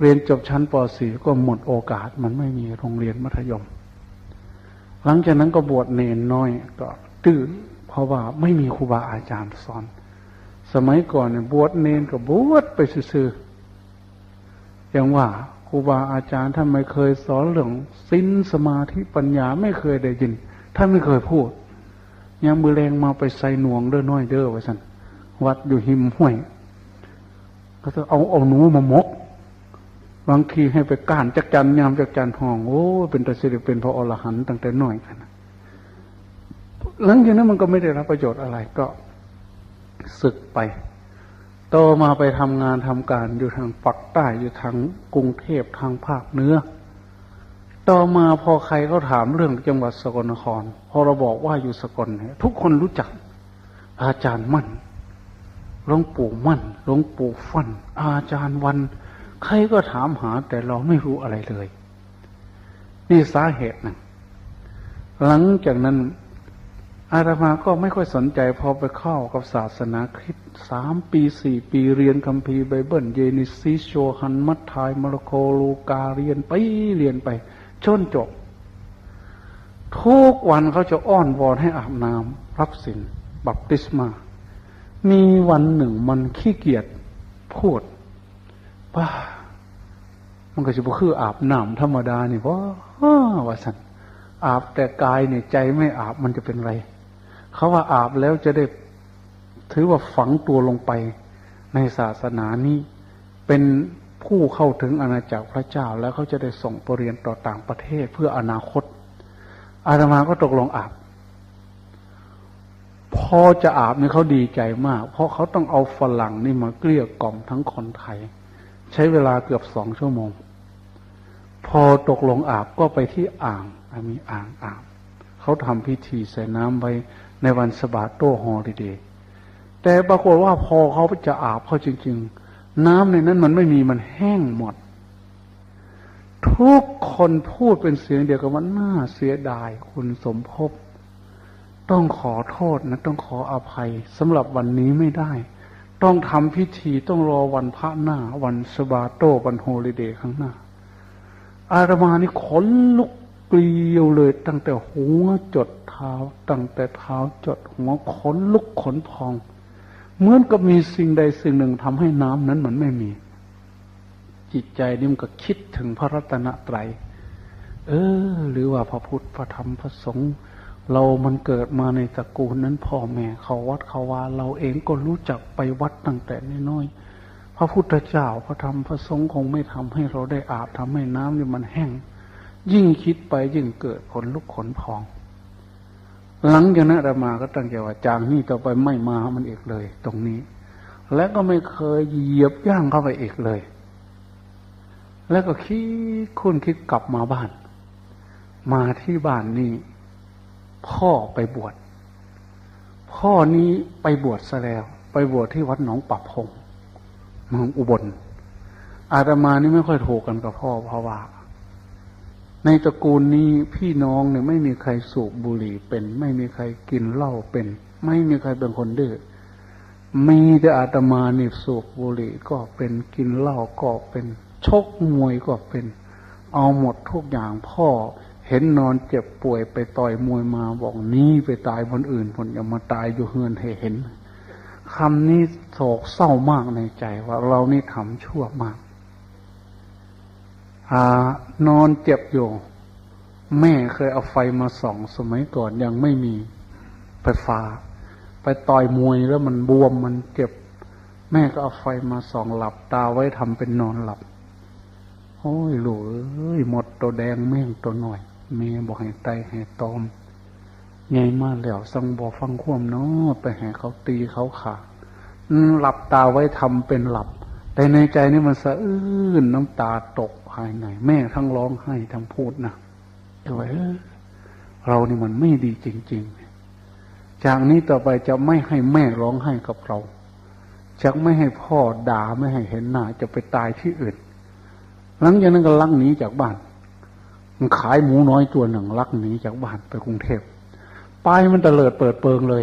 เรียนจบชั้นป .4 ก็หมดโอกาส มันไม่มีโรงเรียนมัธยม หลังจากนั้นก็บวชเนนน้อยก็ตื้อเพราะว่าไม่มีครูบาอาจารย์สอน สมัยก่อนเนี่ยบวชเนนก็บวชไปซื่อๆอย่างว่าครูบาอาจารย์ท่านไม่เคยสอนเรื่องศีลสมาธิปัญญาไม่เคยได้ยินท่านไม่เคยพูดยามมือแรงมาไปใส่หน่วงเด้อน้อยเด้อไว้สันวัดอยู่หิมห้วย ก็จะเอาเอาหนูมามก บางทีให้ไปก้านจักจันยามจักจันห้องโอ้เป็นตาสิริเป็นพระอรหันต์ตั้งแต่น้อยกันะหลังจากนั้นมันก็ไม่ได้รับประโยชน์อะไรก็ศึกไป โตมาไปทำงานทำการอยู่ทางปักใต้อยู่ทางกรุงเทพทางภาคเหนือต่อมาพอใครเขาถามเรื่องจังหวัดสกลนคร พอเราบอกว่าอยู่สกลเนี่ยทุกคนรู้จัก อาจารย์มั่นหลวงปู่มั่นหลวงปู่ฟัน อาจารย์วัน ใครก็ถามหาแต่เราไม่รู้อะไรเลย นี่สาเหตุนะหลังจากนั้น อาตมาก็ไม่ค่อยสนใจพอไปเข้ากับศาสนาคริสต์สามปีสี่ปีเรียนคัมภีร์ไบเบิลเยนิซิโชฮันมัททายมารโคลูกาเรียนไปเรียนไปจนจบ ทุกวันเขาจะอ้อนวอนให้อาบน้ำรับสินบัพติศมา มีวันหนึ่งมันขี้เกียจพูดว่า มันก็จะบ่คืออาบน้ำธรรมดานี่ว่าว่าสันอาบแต่กายเนี่ยใจไม่อาบมันจะเป็นไรเขาว่าอาบแล้วจะได้ถือว่าฝังตัวลงไปในศาสนานี้เป็นผู้เข้าถึงอาณาจักรพระเจ้าแล้วเขาจะได้ส่งปรริญญาต่อต่างประเทศเพื่ออนาคต อาตมาก็ตกลงอาบ พอจะอาบเนี่ยเขาดีใจมาก เพราะเขาต้องเอาฝรั่งนี่มาเกลี้ยกล่อมทั้งคนไทย ใช้เวลาเกือบสองชั่วโมง อตกลงอาบก็ไปที่อ่างมีอ่างอาบเขาทำพิธีใส่น้ำไว้ในวันสบาโตฮอลิเดย์แต่ปรากฏว่าพอเขาจะอาบเขาจริง ๆ น้ำในนั้นมันไม่มีมันแห้งหมด ทุกคนพูดเป็นเสียงเดียวกันว่าน่าเสียดายคุณสมภพต้องขอโทษนะ ต้องขออภัยสำหรับวันนี้ไม่ได้ ต้องทำพิธีต้องรอวันพระหน้า วันสบาโตวันโฮลิเดย์ข้างหน้า อาตมานี่ขนลุกเกลียวเลย ตั้งแต่หัวจดเท้า ตั้งแต่เท้าจดหัวขนลุกขนพอง เหมือนกับมีสิ่งใดสิ่งหนึ่งทำให้น้ำนั้นมันไม่มี จิตใจนี่มันก็คิดถึงพระรัตนตรัย เออ หรือว่าพระพุทธพระธรรมพระสงฆ์เรามันเกิดมาในตระกูลนั้นพ่อแม่เขาวัดเขาวาเราเองก็รู้จักไปวัดตั้งแต่น้อยๆ พระพุทธเจ้าพระธรรมพระสงฆ์คงไม่ทำให้เราได้อาบทำให้น้ำนี่มันแห้ง ยิ่งคิดไปยิ่งเกิดขนลุกขนพอง หลังจากนั้นอามาก็ตั้งใจว่าจางนี่ต่อไปไม่มามันอีกเลย ตรงนี้ และก็ไม่เคยเหยียบย่างเข้าไปอีกเลย แล้วก็คิดคุณคิดกลับมาบ้าน มาที่บ้านนี่พ่อไปบวชพ่อนี้ไปบวชซะแล้ว ไปบวชที่วัดหนองปับพง เมืองอุบล อาตมานี่ไม่ค่อยถูกกันกับพ่อเพราะว่า ในตระกูลนี้พี่น้องเนี่ยไม่มีใครสูบบุหรี่เป็น ไม่มีใครกินเหล้าเป็น ไม่มีใครเป็นคนดื้อมีแต่อาตมานี่สูบบุหรี่ก็เป็นกินเหล้าก็เป็นชกมวยก็เป็น เอาหมดทุกอย่างพ่อเห็นนอนเจ็บป่วยไปต่อยมวยมาบอกนี้ไปตายคนอื่นคนอย่ามาตายอยู่เฮือนให้เห็น คำนี้โศกเศร้ามากในใจว่าเรานี่ทำชั่วมากอานอนเจ็บอยู่ แม่เคยเอาไฟมาส่องสมัยก่อนยังไม่มีไฟฟ้า ไปต่อยมวยแล้วมันบวมมันเจ็บ แม่ก็เอาไฟมาส่องหลับตาไว้ทำเป็นนอนหลับ โอ้ยหลูเอ้ยหมดตัวแดงแม่งตัวหน่อยเมียบอกให้ไตให้ตอม ใหญ่มาแล้วสังบอฟังควมเนาะไปให้เขาตีเขาขาหลับตาไว้ทำเป็นหลับ แต่ในใจนี่มันสะอื้นน้ำตาตกภายใน แม่ทั้งร้องไห้ทั้งพูดนะแต่ว่าเรานี่มันไม่ดีจริง ๆ จากนี้ต่อไปจะไม่ให้แม่ร้องไห้กับเราจะไม่ให้พ่อด่าไม่ให้เห็นหน้าจะไปตายที่อื่น หลังจากนั้นก็ลังหนีจากบ้าน มันขายหมูน้อยตัวหนึ่งลักหนีจากบ้านไปกรุงเทพ ไปมันเตลิดเปิดเปิงเลย